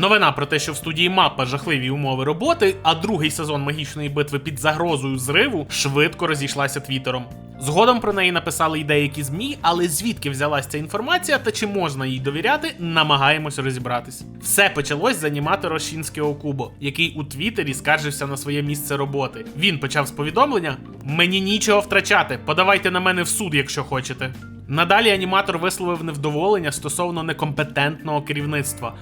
Новина про те, що в студії мапа жахливі умови роботи, а другий сезон магічної битви під загрозою зриву швидко розійшлася твіттером. Згодом про неї написали й деякі змі, але звідки взялась ця інформація та чи можна їй довіряти, намагаємось розібратись. Все почалось з аніматора Шінське Окубо, який у Твіттері скаржився на своє місце роботи. Він почав з повідомлення: Мені нічого втрачати, подавайте на мене в суд, якщо хочете. Надалі аніматор висловив невдоволення стосовно некомпетентного керівництва,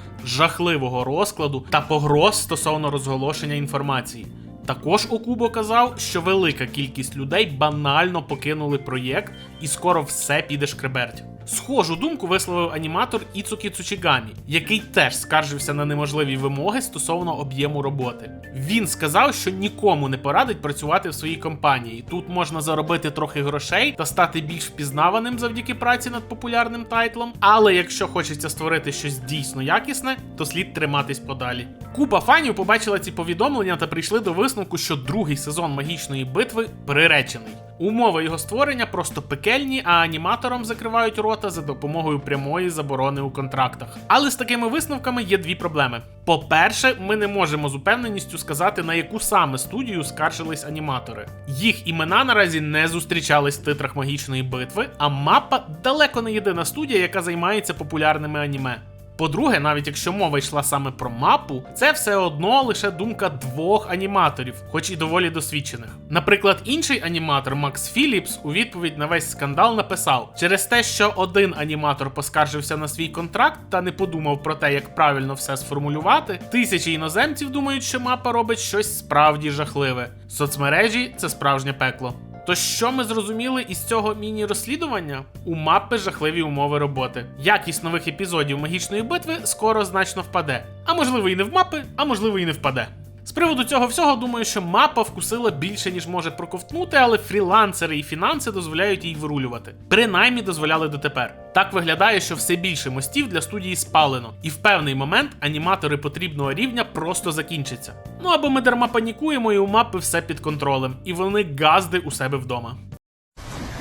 жахливого розкладу та погроз стосовно розголошення інформації. Також Окубо казав, що велика кількість людей банально покинули проєкт і скоро все піде шкреберть. Схожу думку висловив аніматор Іцукі Цучігамі, який теж скаржився на неможливі вимоги стосовно об'єму роботи. Він сказав, що нікому не порадить працювати в своїй компанії. Тут можна заробити трохи грошей та стати більш впізнаваним завдяки праці над популярним тайтлом. Але якщо хочеться створити щось дійсно якісне, то слід триматись подалі. Купа фанів побачила ці повідомлення та прийшли до висновку, що другий сезон магічної битви приречений. Умови його створення просто пекельні, а аніматорам закривають рота за допомогою прямої заборони у контрактах. Але з такими висновками є дві проблеми. По-перше, ми не можемо з упевненістю сказати, на яку саме студію скаржились аніматори. Їх імена наразі не зустрічались в титрах магічної битви, а мапа далеко не єдина студія, яка займається популярними аніме. По-друге, навіть якщо мова йшла саме про мапу, це все одно лише думка двох аніматорів, хоч і доволі досвідчених. Наприклад, інший аніматор Макс Філіпс у відповідь на весь скандал написав: через те, що один аніматор поскаржився на свій контракт та не подумав про те, як правильно все сформулювати, тисячі іноземців думають, що мапа робить щось справді жахливе. Соцмережі це справжнє пекло. То що ми зрозуміли із цього міні-розслідування? У мапи жахливі умови роботи. Якість нових епізодів магічної битви скоро значно впаде. А можливо і не в мапи, а можливо і не впаде. З приводу цього всього, думаю, що мапа вкусила більше, ніж може проковтнути, але фрілансери і фінанси дозволяють їй вирулювати. Принаймні дозволяли дотепер. Так виглядає, що все більше мостів для студії спалено, і в певний момент аніматори потрібного рівня просто закінчаться. Ну або ми дарма панікуємо, і у мапи все під контролем, і вони газди у себе вдома.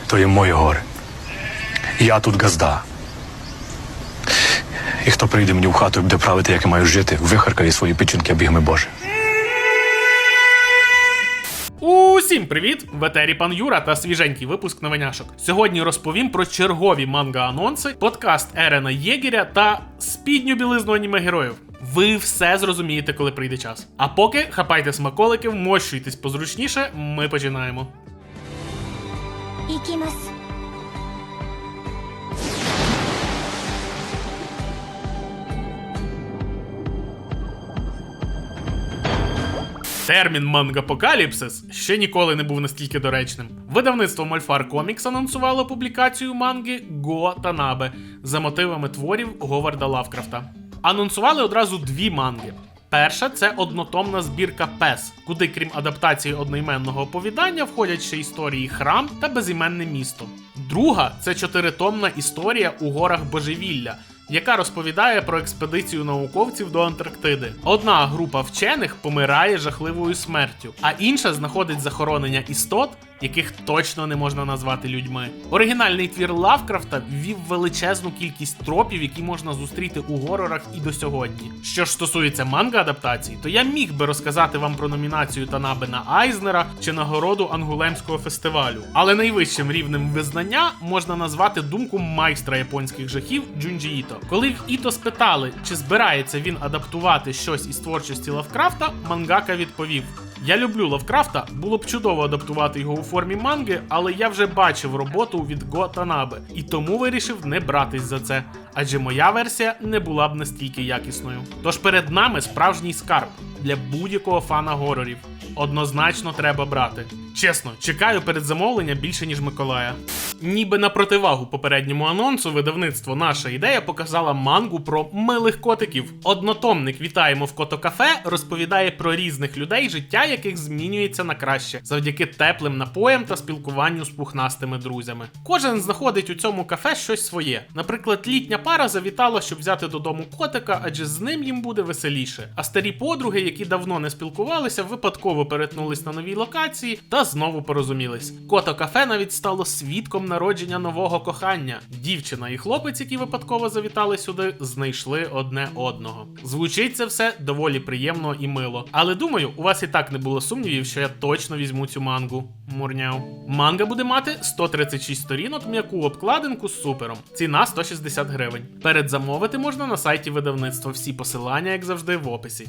То є моє горе. Я тут газда. І хто прийде мені в хату і буде правити, як я маю жити, вихаркає свої печінки, обігми Боже. Усім привіт! В етері пан Юра та свіженький випуск новиняшок. Сьогодні розповім про чергові манга-анонси, подкаст Ерена Єгеря та спідню білизну аніме героїв. Ви все зрозумієте, коли прийде час. А поки хапайте смаколики, вмощуйтесь позручніше, ми починаємо. 行 Термін мангапокаліпсис ще ніколи не був настільки доречним. Видавництво Мольфар Комікс анонсувало публікацію манги Го Танабе за мотивами творів Говарда Лавкрафта. Анонсували одразу дві манги. Перша це однотомна збірка Пес, куди, крім адаптації одноіменного оповідання, входять ще історії Храм та безіменне місто. Друга це чотиритомна історія у горах Божевілля, яка розповідає про експедицію науковців до Антарктиди. Одна група вчених помирає жахливою смертю, а інша знаходить захоронення істот, яких точно не можна назвати людьми. Оригінальний твір Лавкрафта ввів величезну кількість тропів, які можна зустріти у горорах і до сьогодні. Що ж стосується манга адаптацій, то я міг би розказати вам про номінацію Танабе на Айзнера чи нагороду Ангулемського фестивалю. Але найвищим рівнем визнання можна назвати думку майстра японських жахів Джунджі Іто. Коли в Іто спитали, чи збирається він адаптувати щось із творчості Лавкрафта, мангака відповів. Я люблю Лавкрафта, було б чудово адаптувати його у формі манги, але я вже бачив роботу від Го Танабе, і тому вирішив не братись за це, адже моя версія не була б настільки якісною. Тож перед нами справжній скарб для будь-якого фана горорів. Однозначно треба брати. Чесно, чекаю передзамовлення більше ніж Миколая. Ніби на противагу попередньому анонсу, видавництво наша ідея показала мангу про милих котиків. Однотомник вітаємо в котокафе розповідає про різних людей, життя яких змінюється на краще завдяки теплим напоям та спілкуванню з пухнастими друзями. Кожен знаходить у цьому кафе щось своє. Наприклад, літня пара завітала, щоб взяти додому котика, адже з ним їм буде веселіше. А старі подруги, які давно не спілкувалися, випадково перетнулись на новій локації та знову порозумілись. Кото кафе навіть стало свідком народження нового кохання. Дівчина і хлопець, які випадково завітали сюди, знайшли одне одного. Звучить це все доволі приємно і мило. Але думаю, у вас і так не було сумнівів, що я точно візьму цю мангу. Мурняв. Манга буде мати 136 сторінок, м'яку обкладинку з супером. Ціна 160 гривень. Передзамовити можна на сайті видавництва. Всі посилання, як завжди, в описі.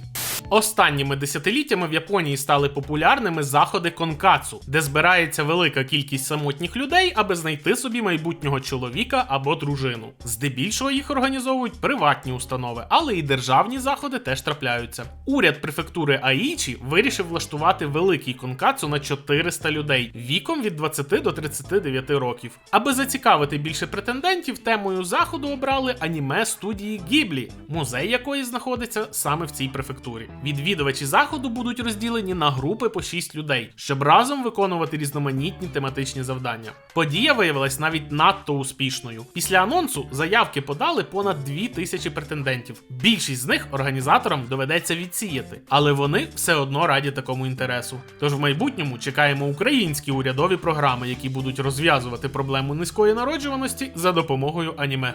Останніми десятиліттями в Японії стали популярними заходи конкацу, де збирається велика кількість самотніх людей, аби знайти собі майбутнього чоловіка або дружину. Здебільшого їх організовують приватні установи, але і державні заходи теж трапляються. Уряд префектури Аїчі вирішив влаштувати великий конкацу на 400 людей віком від 20 до 39 років. Аби зацікавити більше претендентів, темою заходу обрали аніме студії Гіблі, музей якої знаходиться саме в цій префектурі. Відвідувачі заходу будуть розділені на групи по 6 людей, щоб разом виконувати різноманітні тематичні завдання. Подія виявилась навіть надто успішною. Після анонсу заявки подали понад 2000 претендентів. Більшість з них організаторам доведеться відсіяти, але вони все одно раді такому інтересу. Тож в майбутньому чекаємо українські урядові програми, які будуть розв'язувати проблему низької народжуваності за допомогою аніме.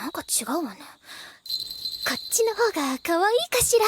なんか違うわね こっちの方が可愛いかしら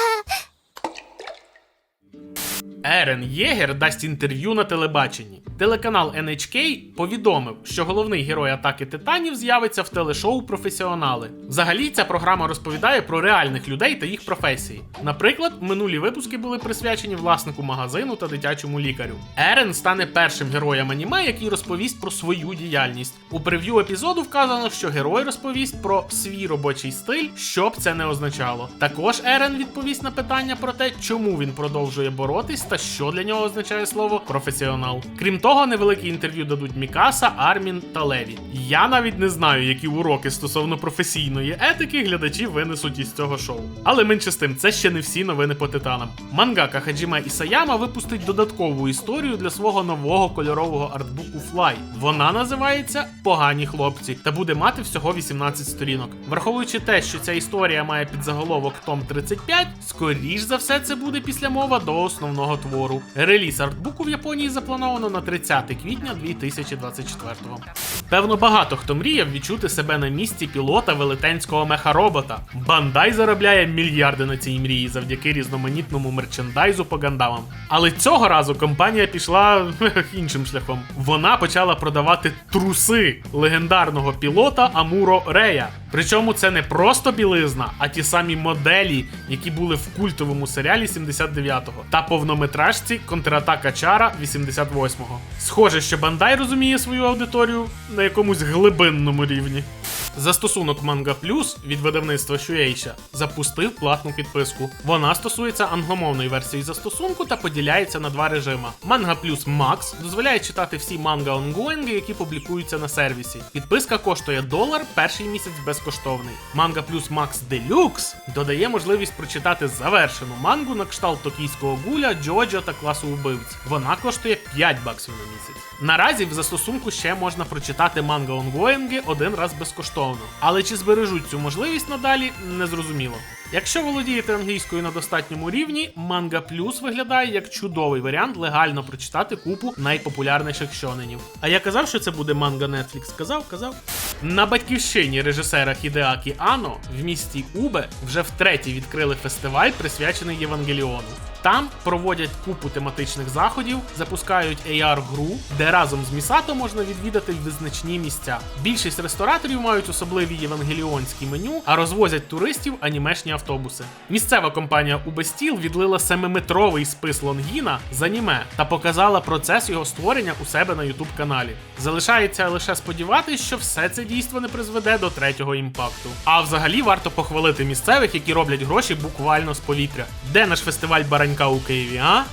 Ерен Єгер дасть інтерв'ю на телебаченні. Телеканал NHK повідомив, що головний герой атаки титанів з'явиться в телешоу Професіонали. Взагалі, ця програма розповідає про реальних людей та їх професії. Наприклад, минулі випуски були присвячені власнику магазину та дитячому лікарю. Ерен стане першим героєм аніме, який розповість про свою діяльність. У прев'ю епізоду вказано, що герой розповість про свій робочий стиль, що б це не означало. Також Ерен відповість на питання про те, чому він продовжує боротись та що для нього означає слово професіонал. Крім того, невелике інтерв'ю дадуть Мікаса, Армін та Леві. Я навіть не знаю, які уроки стосовно професійної етики глядачі винесуть із цього шоу. Але менше з тим, це ще не всі новини по титанам. Мангака Хаджіме Ісаяма випустить додаткову історію для свого нового кольорового артбуку Fly. Вона називається Погані хлопці та буде мати всього 18 сторінок. Враховуючи те, що ця історія має підзаголовок Том 35, скоріш за все це буде післямова до основного твору. Реліз артбуку в Японії заплановано на 30 квітня 2024-го. Певно, багато хто мріяв відчути себе на місці пілота велетенського меха-робота. Бандай заробляє мільярди на цій мрії завдяки різноманітному мерчендайзу по гандамам. Але цього разу компанія пішла іншим шляхом. Вона почала продавати труси легендарного пілота Амуро Рея. Причому це не просто білизна, а ті самі моделі, які були в культовому серіалі 79-го, та повнометражці Контратака Чара 88-го. Схоже, що Бандай розуміє свою аудиторію на якомусь глибинному рівні. Застосунок Manga Plus від видавництва Shueisha запустив платну підписку. Вона стосується англомовної версії застосунку та поділяється на два режима. Manga Plus Max дозволяє читати всі манга онгоїнги, які публікуються на сервісі. Підписка коштує долар, перший місяць безкоштовний. Manga Plus Max Deluxe додає можливість прочитати завершену мангу на кшталт токійського гуля, Джоджо та класу убивць. Вона коштує 5 баксів на місяць. Наразі в застосунку ще можна прочитати манга онгоїнги один раз безкоштовно. Але чи збережуть цю можливість надалі, не зрозуміло. Якщо володієте англійською на достатньому рівні, Manga Plus виглядає як чудовий варіант легально прочитати купу найпопулярніших шоненів. А я казав, що це буде манга Netflix. Казав, казав. На батьківщині режисера Хідеакі Ано в місті Убе вже втретє відкрили фестиваль, присвячений Євангеліону. Там проводять купу тематичних заходів, запускають AR-гру, де разом з Місато можна відвідати визначні місця. Більшість рестораторів мають особливі євангеліонські меню, а розвозять туристів анімешні автобуси. Місцева компанія Убестіл відлила 7-метровий спис Лонгіна з аніме та показала процес його створення у себе на ютуб каналі. Залишається лише сподіватися, що все це дійство не призведе до третього імпакту. А взагалі варто похвалити місцевих, які роблять гроші буквально з повітря. Де наш фестиваль Баранька у Києві, а?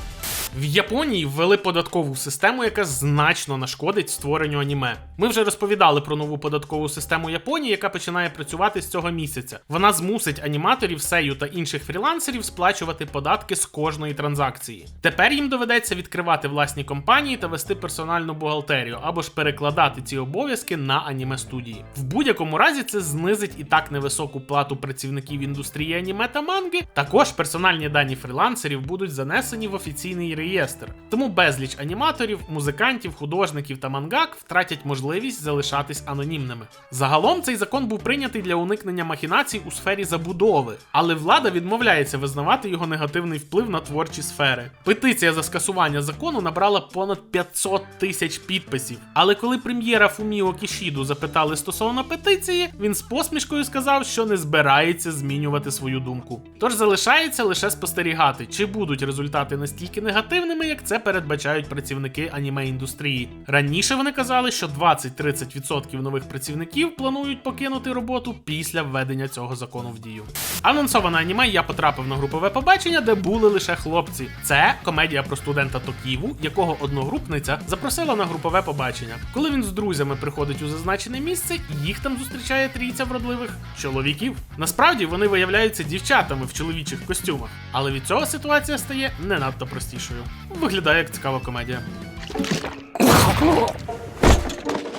В Японії ввели податкову систему, яка значно нашкодить створенню аніме. Ми вже розповідали про нову податкову систему Японії, яка починає працювати з цього місяця. Вона змусить аніматорів, сею та інших фрілансерів сплачувати податки з кожної транзакції. Тепер їм доведеться відкривати власні компанії та вести персональну бухгалтерію або ж перекладати ці обов'язки на аніме студії. В будь-якому разі це знизить і так невисоку плату працівників індустрії аніме та манги. Також персональні дані фрілансерів будуть занесені в офіційний реєстр реєстр. Тому безліч аніматорів, музикантів, художників та мангак втратять можливість залишатись анонімними. Загалом цей закон був прийнятий для уникнення махінацій у сфері забудови, але влада відмовляється визнавати його негативний вплив на творчі сфери. Петиція за скасування закону набрала понад 500 тисяч підписів. Але коли прем'єра Фуміо Кішіду запитали стосовно петиції, він з посмішкою сказав, що не збирається змінювати свою думку. Тож залишається лише спостерігати, чи будуть результати настільки негативними, як це передбачають працівники аніме індустрії. Раніше вони казали, що 20-30% нових працівників планують покинути роботу після введення цього закону в дію. Анонсоване аніме я потрапив на групове побачення, де були лише хлопці. Це комедія про студента Токіву, якого одногрупниця запросила на групове побачення. Коли він з друзями приходить у зазначене місце, їх там зустрічає трійця вродливих чоловіків. Насправді вони виявляються дівчатами в чоловічих костюмах, але від цього ситуація стає не надто простішою. Виглядає як цікава комедія.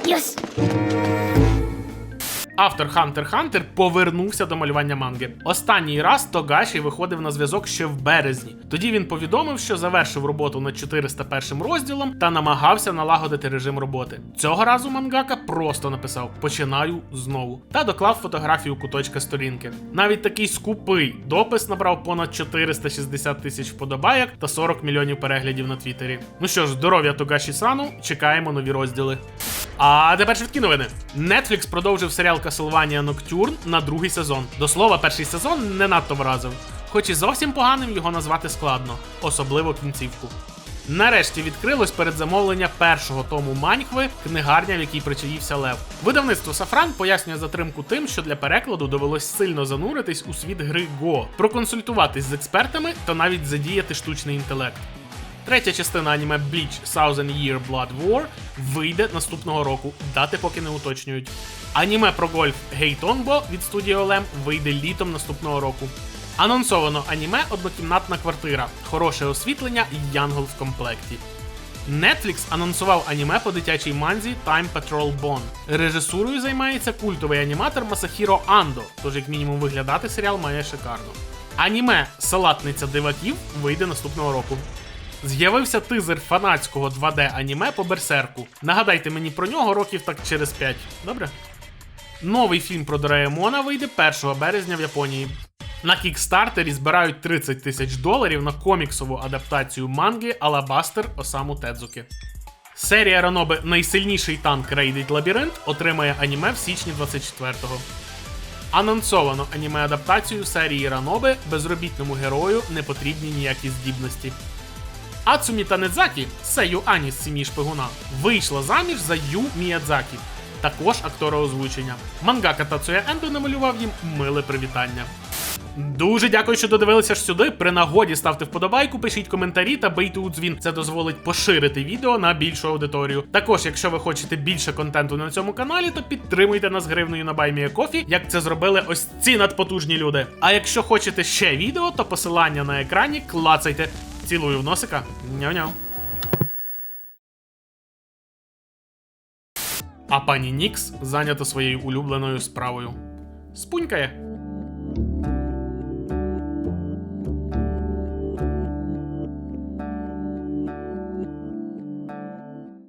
よし Автор x Hunter повернувся до малювання манги. Останній раз Тогаші виходив на зв'язок ще в березні. Тоді він повідомив, що завершив роботу над 401 розділом та намагався налагодити режим роботи. Цього разу мангака просто написав: Починаю знову та доклав фотографію куточка сторінки. Навіть такий скупий допис набрав понад 460 тисяч вподобайок та 40 мільйонів переглядів на Твіттері. Ну що ж, здоров'я Тогаші Сану, чекаємо нові розділи. А тепер швидкі новини. Netflix продовжив серіал Castlevania Nocturne на другий сезон. До слова, перший сезон не надто вразив. Хоч і зовсім поганим його назвати складно, особливо кінцівку. Нарешті відкрилось передзамовлення першого тому маньхви, книгарня, в якій причаївся Лев. Видавництво Сафран пояснює затримку тим, що для перекладу довелось сильно зануритись у світ гри Go, проконсультуватись з експертами та навіть задіяти штучний інтелект. Третя частина аніме Bleach Thousand Year Blood War вийде наступного року, дати поки не уточнюють. Аніме про гольф Гейтонбо від студії Олем вийде літом наступного року. Анонсовано аніме Однокімнатна квартира, хороше освітлення і Янгол в комплекті. Netflix анонсував аніме по дитячій манзі Time Patrol Bond. Режисурою займається культовий аніматор Масахіро Андо, тож як мінімум виглядати серіал має шикарно. Аніме Салатниця диваків вийде наступного року. З'явився тизер фанатського 2D аніме по берсерку. Нагадайте мені про нього років так через 5. Добре? Новий фільм про Дораемона вийде 1 березня в Японії. На кікстартері збирають 30 тисяч доларів на коміксову адаптацію манги Алабастер Осаму Тедзуки. Серія Ранобе Найсильніший танк рейдить лабіринт отримає аніме в січні 24-го. Анонсовано аніме-адаптацію серії Ранобе безробітному герою не потрібні ніякі здібності. Ацумі Танедзакі, Сею Ані з сім'ї шпигуна, вийшла заміж за Ю Міядзакі, також актора озвучення. Мангака Тацуя Ендо намалював їм миле привітання. Дуже дякую, що додивилися аж сюди. При нагоді ставте вподобайку, пишіть коментарі та бийте у дзвін. Це дозволить поширити відео на більшу аудиторію. Також, якщо ви хочете більше контенту на цьому каналі, то підтримуйте нас гривною на BuyMeACoffee, як це зробили ось ці надпотужні люди. А якщо хочете ще відео, то посилання на екрані клацайте. Цілую в носика. Няу-няу. А пані Нікс зайнята своєю улюбленою справою. Спунькає.